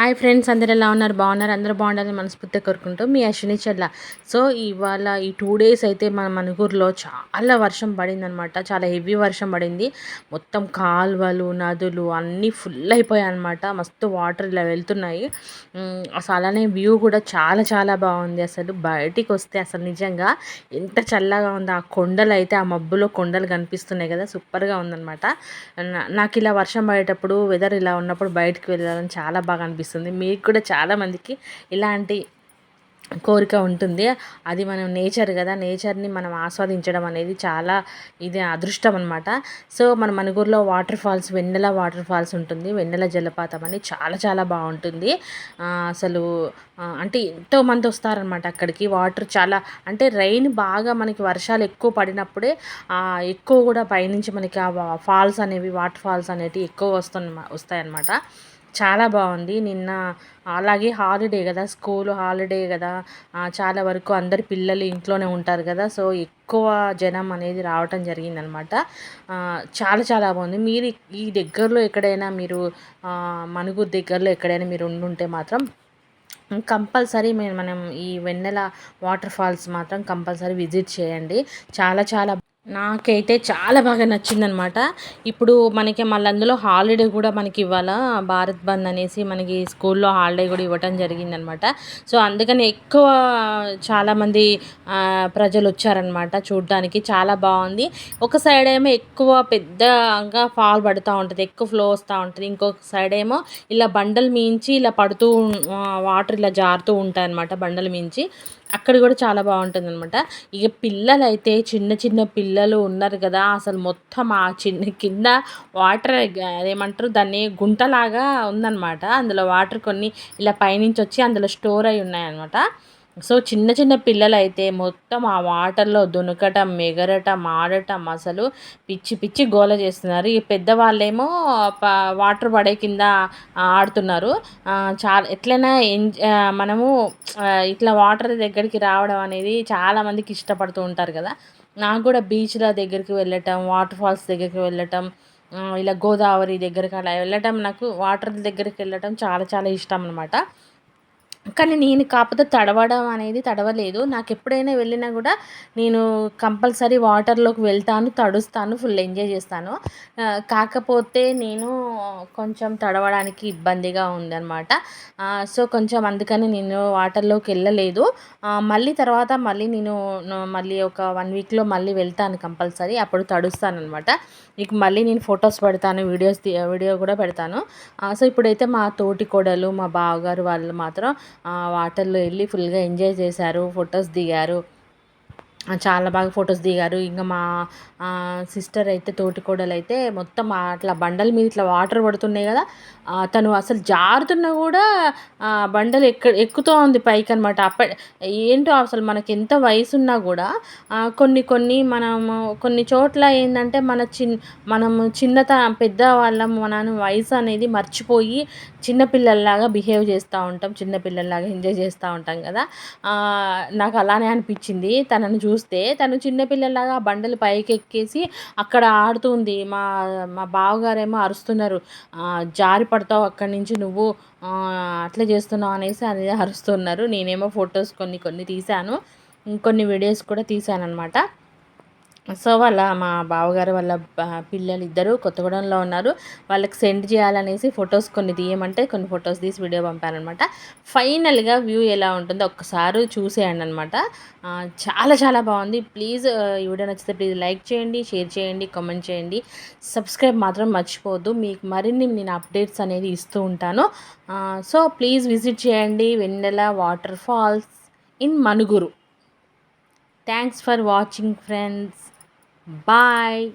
Hi friends అందరు ఎలా ఉన్నారు? బాగున్నారు? అందరూ బాగుండాలని మనస్ఫూర్తిగా కోరుకుంటూ మీ అశ్విని చెల్ల. సో ఇవాళ ఈ టూ డేస్ అయితే మన మనుగూరులో చాలా వర్షం పడిందనమాట చాలా హెవీ వర్షం పడింది. మొత్తం కాలువలు నదులు అన్నీ ఫుల్ అయిపోయాయి అనమాట మస్తు వాటర్ ఇలా వెళ్తున్నాయి. అసలు అలానే వ్యూ కూడా చాలా చాలా బాగుంది. అసలు బయటికి వస్తే అసలు నిజంగా ఎంత చల్లగా ఉందో. ఆ కొండలు అయితే ఆ మబ్బులో కొండలు కనిపిస్తున్నాయి కదా. సూపర్గా ఉందనమాట నాకు ఇలా వర్షం పడేటప్పుడు వెదర్ ఇలా ఉన్నప్పుడు బయటకు వెళ్ళాలని చాలా బాగా అనిపిస్తుంది. అనిపిస్తుంది మీకు కూడా చాలామందికి ఇలాంటి కోరిక ఉంటుంది. అది మనం నేచర్ కదా నేచర్ని మనం ఆస్వాదించడం అనేది చాలా ఇది అదృష్టం అనమాట సో మన మనుగూరులో water falls Vennela water falls ఉంటుంది. వెన్నెల జలపాతం అని చాలా చాలా బాగుంటుంది. అసలు అంటే ఎంతో మంది వస్తారనమాట అక్కడికి. వాటర్ చాలా అంటే రైన్ బాగా మనకి వర్షాలు ఎక్కువ పడినప్పుడే ఎక్కువ కూడా పైనుంచి మనకి ఆ ఫాల్స్ అనేవి వాటర్ ఫాల్స్ అనేవి ఎక్కువ వస్తున్న వస్తాయన్నమాట. చాలా బాగుంది. నిన్న అలాగే హాలిడే కదా స్కూల్ హాలిడే కదా చాలా వరకు అందరి పిల్లలు ఇంట్లోనే ఉంటారు కదా సో ఎక్కువ జనం అనేది రావటం జరిగిందనమాట. చాలా చాలా బాగుంది. మీరు ఈ దగ్గరలో ఎక్కడైనా మీరు మనుగురు దగ్గరలో ఎక్కడైనా మీరు ఉండుంటే మాత్రం కంపల్సరీ మనం ఈ వెన్నెల వాటర్ ఫాల్స్ మాత్రం కంపల్సరీ విజిట్ చేయండి. చాలా చాలా నాకైతే చాలా బాగా నచ్చిందనమాట ఇప్పుడు మనకి మళ్ళీ అందులో హాలిడే కూడా మనకి ఇవ్వాలా? భారత్ బంద్ అనేసి మనకి స్కూల్లో హాలిడే కూడా ఇవ్వటం జరిగిందనమాట సో అందుకని ఎక్కువ చాలామంది ప్రజలు వచ్చారనమాట చూడడానికి. చాలా బాగుంది. ఒక సైడ్ ఏమో ఎక్కువ పెద్దగా ఫాల్ పడుతూ ఉంటుంది ఎక్కువ ఫ్లో వస్తూ ఉంటుంది. ఇంకొక సైడ్ ఏమో ఇలా బండలు మించి ఇలా పడుతూ వాటర్ ఇలా జారుతూ ఉంటాయి అనమాట బండలు మించి. అక్కడ కూడా చాలా బాగుంటుంది అనమాట ఇక పిల్లలు అయితే చిన్న చిన్న పిల్లలు ఉన్నారు కదా అసలు మొత్తం ఆ చిన్న కింద వాటర్ అదేమంటారు దాన్ని గుంటలాగా ఉందన్నమాట. అందులో వాటర్ కొన్ని ఇలా పైనుంచి వచ్చి అందులో స్టోర్ అయి ఉన్నాయన్నమాట. సో చిన్న చిన్న పిల్లలైతే మొత్తం ఆ వాటర్లో దునకటం మెగరటం ఆడటం అసలు పిచ్చి పిచ్చి గోల చేస్తున్నారు. ఈ పెద్దవాళ్ళేమో వాటర్ పడే కింద ఆడుతున్నారు. చాలా ఎట్లయినా మనము ఇట్లా వాటర్ దగ్గరికి రావడం అనేది చాలామందికి ఇష్టపడుతూ ఉంటారు కదా. నాకు కూడా బీచ్ల దగ్గరికి వెళ్ళటం వాటర్ ఫాల్స్ దగ్గరికి వెళ్ళటం ఇలా గోదావరి దగ్గరికి అలా వెళ్ళటం నాకు వాటర్ దగ్గరికి వెళ్ళటం చాలా చాలా ఇష్టం అనమాట కానీ నేను కాకపోతే తడవడం అనేది తడవలేదు. నాకు ఎప్పుడైనా వెళ్ళినా కూడా నేను కంపల్సరీ వాటర్లోకి వెళ్తాను తడుస్తాను ఫుల్ ఎంజాయ్ చేస్తాను. కాకపోతే నేను కొంచెం తడవడానికి ఇబ్బందిగా ఉందన్నమాట. సో కొంచెం అందుకని నేను వాటర్లోకి వెళ్ళలేదు. మళ్ళీ తర్వాత మళ్ళీ నేను మళ్ళీ ఒక వన్ వీక్లో మళ్ళీ వెళ్తాను కంపల్సరీ. అప్పుడు తడుస్తాను అనమాట నీకు మళ్ళీ నేను ఫొటోస్ పెడతాను వీడియోస్ వీడియో కూడా పెడతాను. సో ఇప్పుడైతే మా తోటి కోడలు మా బావగారు వాళ్ళు మాత్రం వాటర్లో వెళ్ళి ఫుల్గా ఎంజాయ్ చేశారు ఫొటోస్ దిగారు. చాలా బాగా ఫొటోస్ దిగారు. ఇంకా మా సిస్టర్ అయితే తోటికోడలు అయితే మొత్తం అట్లా బండల మీద ఇట్లా వాటర్ పడుతున్నాయి కదా. తను అసలు జారుతున్నా కూడా బండలు ఎక్క ఎక్కుతూ ఉంది పైకి అనమాట అప్ప ఏంటో అసలు మనకి ఎంత వయసు ఉన్నా కూడా కొన్ని కొన్ని మనము కొన్ని చోట్ల ఏంటంటే మన చిన్ మనము చిన్నత పెద్ద వాళ్ళం మన వయసు అనేది మర్చిపోయి చిన్నపిల్లల్లాగా బిహేవ్ చేస్తూ ఉంటాం. చిన్నపిల్లల్లాగా ఎంజాయ్ చేస్తూ ఉంటాం కదా. నాకు అలానే అనిపించింది. తనను చూస్తే తను చిన్నపిల్లలాగా బండలు పైకి ఎక్కేసి అక్కడ ఆడుతుంది మా మా బావగారేమో అరుస్తున్నారు. జారి పడతావు అక్కడి నుంచి నువ్వు. అట్లా చేస్తున్నావు అనేసి అది అరుస్తున్నారు. నేనేమో ఫొటోస్ కొన్ని కొన్ని తీశాను. ఇంకొన్ని వీడియోస్ కూడా తీశాను అనమాట సో వాళ్ళ మా బావగారు వాళ్ళ పిల్లలు ఇద్దరు కొత్తగూడెంలో ఉన్నారు. వాళ్ళకి సెండ్ చేయాలనేసి ఫొటోస్ కొన్ని తీయమంటే కొన్ని ఫొటోస్ తీసి వీడియో పంపానమాట ఫైనల్గా వ్యూ ఎలా ఉంటుందో ఒక్కసారి చూసేయండి అనమాట చాలా చాలా బాగుంది. ప్లీజ్ ఈ వీడియో నచ్చితే ప్లీజ్ లైక్ చేయండి షేర్ చేయండి కామెంట్ చేయండి. సబ్స్క్రైబ్ మాత్రం మర్చిపోవద్దు. మీకు మరిన్ని నేను అప్డేట్స్ అనేది ఇస్తూ ఉంటాను. సో ప్లీజ్ విజిట్ చేయండి. Vennela water falls in Manuguru. thanks for watching friends. Bye.